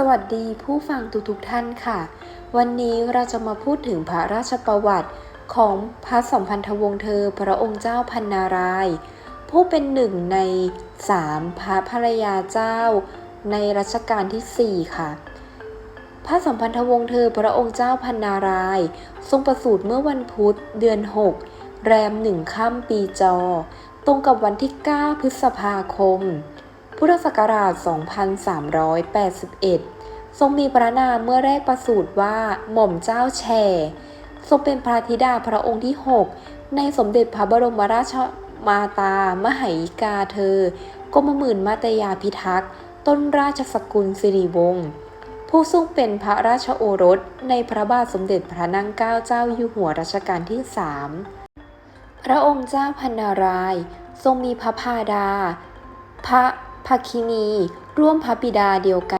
สวัสดีผู้ฟังทุกๆท่านค่ะ วันนี้เราจะมาพูดถึงพระราชประวัติของพระสัมพันธวงศ์เธอ พระองค์เจ้าพันนาราย ผู้เป็นหนึ่งในสามพระภรรยาเจ้า ในรัชกาลที่ 4 ค่ะ พระสัมพันธวงศ์เธอ พระองค์เจ้าพันนาราย ทรงประสูติเมื่อวันพุธเดือน 6 แรมหนึ่งค่ำปีจอ ตรงกับวันที่ 9 พฤษภาคม พุทธศักราช 2381 ทรงมีพระนามเมื่อแรกประสูติว่าหม่อมเจ้าแชทรงเป็นพระธิดาพระองค์ที่ 6 ในสมเด็จพระบรมราชมาตามหายิกาเธอกรมหมื่นมาตยาพิทักษ์ต้นราชสกุลสิริวงศ์ผู้ทรงเป็นพระราชโอรสในพระบาทสมเด็จพระนางเกล้าเจ้าอยู่หัวรัชกาลที่สามพระองค์เจ้าพันนาราย ทรงมีพระพาดา พระ ภคินี ร่วมพระบิดาเดียวกัน